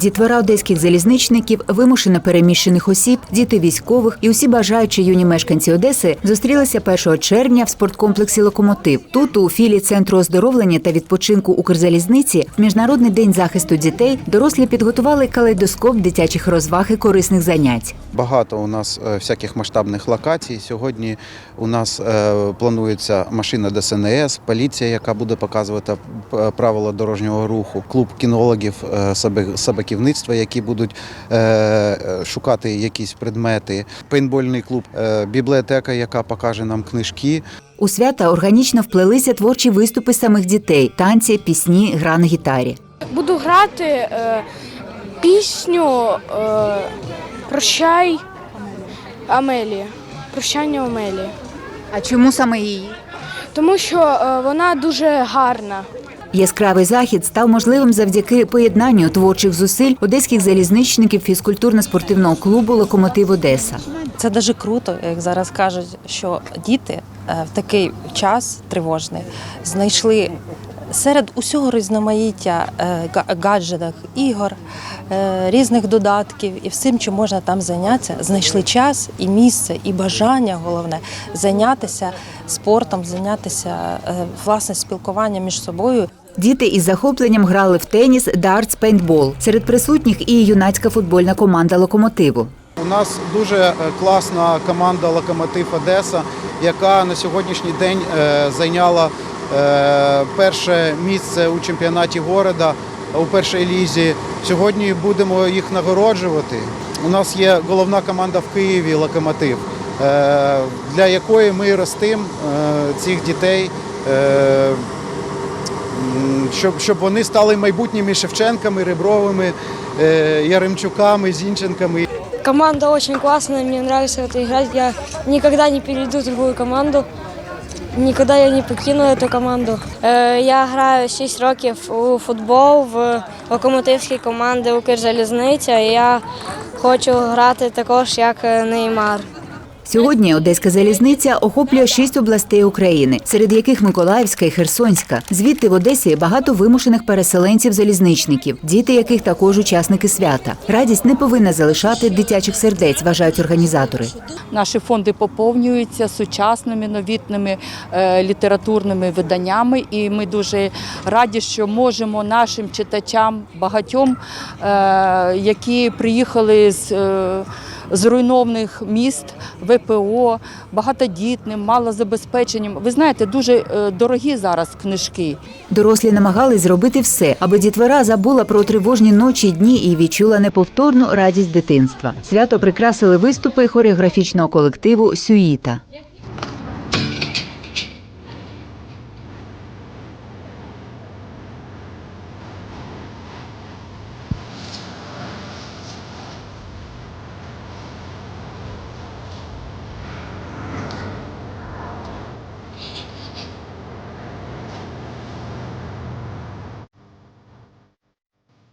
Дітвора одеських залізничників, вимушено переміщених осіб, діти військових і усі бажаючі юні мешканці Одеси зустрілися 1 червня в спорткомплексі Локомотив. Тут, у філії центру оздоровлення та відпочинку Укрзалізниці, в міжнародний день захисту дітей дорослі підготували калейдоскоп дитячих розваг і корисних занять. Багато у нас е, всяких масштабних локацій. Сьогодні у нас е, планується машина ДСНС, поліція, яка буде показувати е, правила дорожнього руху, клуб кінологів собак- собаківництва, які будуть е, е, шукати якісь предмети, пейнтбольний клуб, е, бібліотека, яка покаже нам книжки. У свята органічно вплелися творчі виступи самих дітей, танці, пісні, гра на гітарі. Буду грати е, пісню е, Прощай Амелія. Прощання Амелії. А чому саме її? Тому що е, вона дуже гарна. Яскравий захід став можливим завдяки поєднанню творчих зусиль одеських залізничників фізкультурно-спортивного клубу Локомотив Одеса. Це дуже круто, як зараз кажуть, що діти е, в такий час тривожний знайшли серед усього різноманіття е, гаджетів, ігор, е, різних додатків і всім, чим можна там зайнятися, знайшли час і місце, і бажання головне зайнятися спортом, зайнятися е, власне спілкуванням між собою. Діти із захопленням грали в теніс, дартс, пейнтбол. Серед присутніх і юнацька футбольна команда локомотиву. У нас дуже класна команда Локомотив Одеса, яка на сьогоднішній день е, зайняла е, перше місце у чемпіонаті города у першій лізі. Сьогодні будемо їх нагороджувати. У нас є головна команда в Києві Локомотив, е, для якої ми ростимо цих дітей. Щоб, вони стали майбутніми Шевченками, Ребровими, Яремчуками, Зінченками. Команда очень классная, мне нравится это играть. Я никогда не перейду в другую команду. Никогда я не покину эту команду. Е, Я граю 6 років у футбол в локомотивській команді Укрзалізниця. Я хочу грати також як е, Неймар. Сьогодні Одеська залізниця охоплює шість областей України, серед яких Миколаївська і Херсонська. Звідти в Одесі багато вимушених переселенців-залізничників, діти яких також учасники свята. Радість не повинна залишати дитячих сердець, вважають організатори. Наші фонди поповнюються сучасними новітними е, літературними виданнями, і ми дуже раді, що можемо нашим читачам багатьом, е, які приїхали з е, зруйнованих міст, ВПО, багатодітним, малозабезпеченим. Ви знаєте, дуже е, дорогі зараз книжки. Дорослі намагались зробити все, аби дітвора забула про тривожні ночі дні і відчула неповторну радість дитинства. Свято прикрасили виступи хореографічного колективу Сюїта.